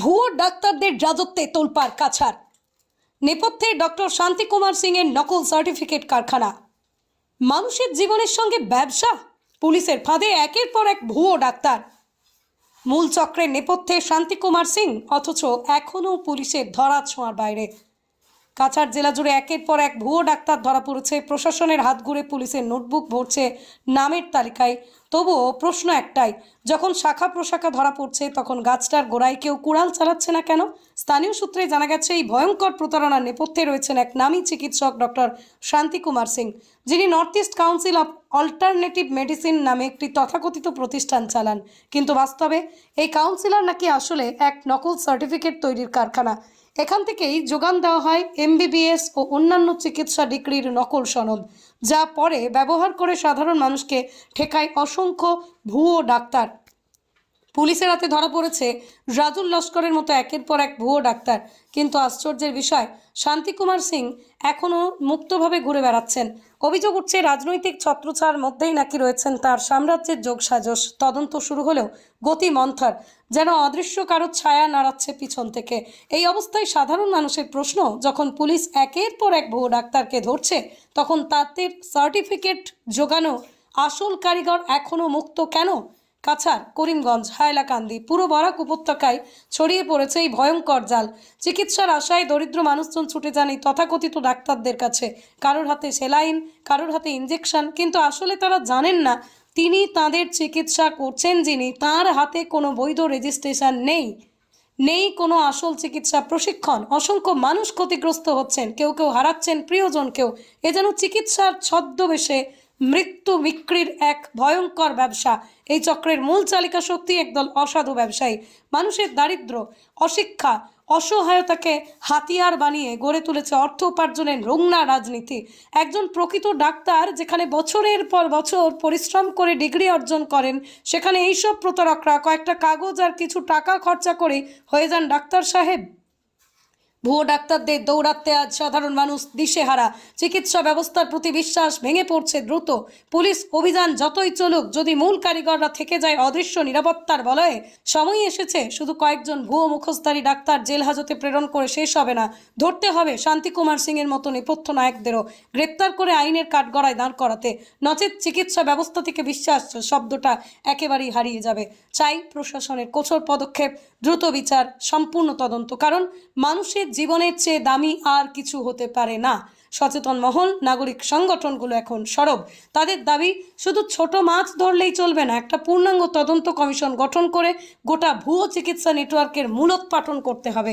ভুয়ো ডাক্তারদের রাজত্বে তোলপাড় কাছাড়। নেপথ্যে ডক্টর শান্তিকুমার সিং এর নকল সার্টিফিকেট কারখানা। মানুষের জীবনের সঙ্গে ব্যবসা? পুলিশের ফাঁদে একের পর এক ভুয়ো ডাক্তার। মূল চক্রের নেপথ্যে শান্তিকুমার সিং, অথচ এখনও পুলিশের ধরা ছোঁয়ার বাইরে। কাছাড় জেলা জুড়ে একের পর এক ভুয়ো ডাক্তার ধরা পড়েছে। প্রশাসনের হাত ঘুরে পুলিশের নোটবুক ভরছে নামের তালিকায় তবুও প্রশ্ন একটাই, যখন শাখা প্রশাখা ধরা পড়ছে তখন গাছটার গোড়ায় কেউ কুড়াল চালাচ্ছে না কেন? স্থানীয় সূত্রে জানা গেছে, এই ভয়ঙ্কর প্রতারণার নেপথ্যে রয়েছেন এক নামী চিকিৎসক ডক্টর শান্তিকুমার সিং, যিনি north east council of alternative medicine নামে একটি তথাকথিত প্রতিষ্ঠান চালান। কিন্তু বাস্তবে এই কাউন্সিলর নাকি আসলে এক নকল সার্টিফিকেট তৈরির কারখানা? এখান থেকেই যোগান দেওয়া হয় এমবিবিএস ও অন্যান্য চিকিৎসা ডিগ্রির নকল সনদ, যা পরে ব্যবহার করে সাধারণ মানুষকে ঠেকায় অসংখ্য ভুয়ো ডাক্তার। পুলিশের হাতে ধরা পড়েছে রাজুল লস্করের মতো একের পর এক ভুয়ো ডাক্তার। কিন্তু আশ্চর্যের বিষয়, শান্তিকুমার সিং এখনও মুক্তভাবে ঘুরে বেড়াচ্ছেন। অভিযোগ উঠছে, রাজনৈতিক ছত্রছাড় মধ্যেই নাকি রয়েছেন তার সাম্রাজ্যের যোগ সাজস তদন্ত শুরু হলেও গতি মন্থর, যেন অদৃশ্য কারও ছায়া নাড়াচ্ছে পিছন থেকে। এই অবস্থায় সাধারণ মানুষের প্রশ্ন, যখন পুলিশ একের পর এক ভুয়ো ডাক্তারকে ধরছে, তখন তাদের সার্টিফিকেট জোগানো আসল কারিগর এখনও মুক্ত কেন? কাছাড়, করিমগঞ্জ হায়লাকান্দি পুরো বরাক উপত্যকায় ছড়িয়ে পড়েছে এই ভয়ঙ্কর জাল। চিকিৎসার আশায় দরিদ্র মানুষজন ছুটে যান এই তথাকথিত ডাক্তারদের কাছে। কারোর হাতে সেলাইন, কারোর হাতে ইঞ্জেকশন কিন্তু আসলে তারা জানেন না। তিনি তাদের চিকিৎসা করছেন যিনি, তার হাতে কোনো বৈধ রেজিস্ট্রেশন নেই। নেই কোনো আসল চিকিৎসা প্রশিক্ষণ। অসংখ্য মানুষ ক্ষতিগ্রস্ত হচ্ছেন, কেউ কেউ হারাচ্ছেন, প্রিয়জনকেও। এ যেন চিকিৎসার ছদ্মবেশে মৃত্যু বিক্রির এক ভয়ঙ্কর ব্যবসা। এই চক্রের মূল চালিকা শক্তি একদল অসাধু ব্যবসায়ী। মানুষের দারিদ্র্য অশিক্ষা, অসহায়তাকে হাতিয়ার বানিয়ে গড়ে তুলেছে অর্থ উপার্জনের রোংনা রাজনীতি। একজন প্রকৃত ডাক্তার যেখানে বছরের পর বছর পরিশ্রম করে ডিগ্রি অর্জন করেন, সেখানে এইসব প্রতারকরা কয়েকটা কাগজ আর কিছু টাকা খরচা করে হয়ে যান ডাক্তার সাহেব। ভুয়ো ডাক্তারদের দৌড়াতে আজ সাধারণ মানুষ দিশেহারা। চিকিৎসা ব্যবস্থার প্রতি বিশ্বাস ভেঙে পড়ছে দ্রুত। পুলিশ অভিযান যতই চলুক, যদি মূল কারিগররা থেকে যায় অদৃশ্য নিরাপত্তার বলয়ে, সময় এসেছে শুধু কয়েকজন ভুয়ো মুখোশধারী ডাক্তার জেল হাজতে প্রেরণ করে শেষ হবে না। ধরতে হবে শান্তিকুমার সিংয়ের মতো নেপথ্য নায়কদেরও, গ্রেপ্তার করে আইনের কাঠগড়ায় দাঁড় করাতে। নচেত চিকিৎসা ব্যবস্থা থেকে বিশ্বাস শব্দটা একেবারেই হারিয়ে যাবে। চাই প্রশাসনের কঠোর পদক্ষেপ, দ্রুত বিচার, সম্পূর্ণ তদন্ত। কারণ মানুষের জীবনের চেয়ে দামি আর কিছু হতে পারে না। সচেতন মহল, নাগরিক সংগঠনগুলো এখন সরব। তাদের দাবি, শুধু ছোট মাছ ধরলেই চলবে না, একটা পূর্ণাঙ্গ তদন্ত কমিশন গঠন করে গোটা ভুয়ো চিকিৎসা নেটওয়ার্কের মূলোৎপাটন করতে হবে।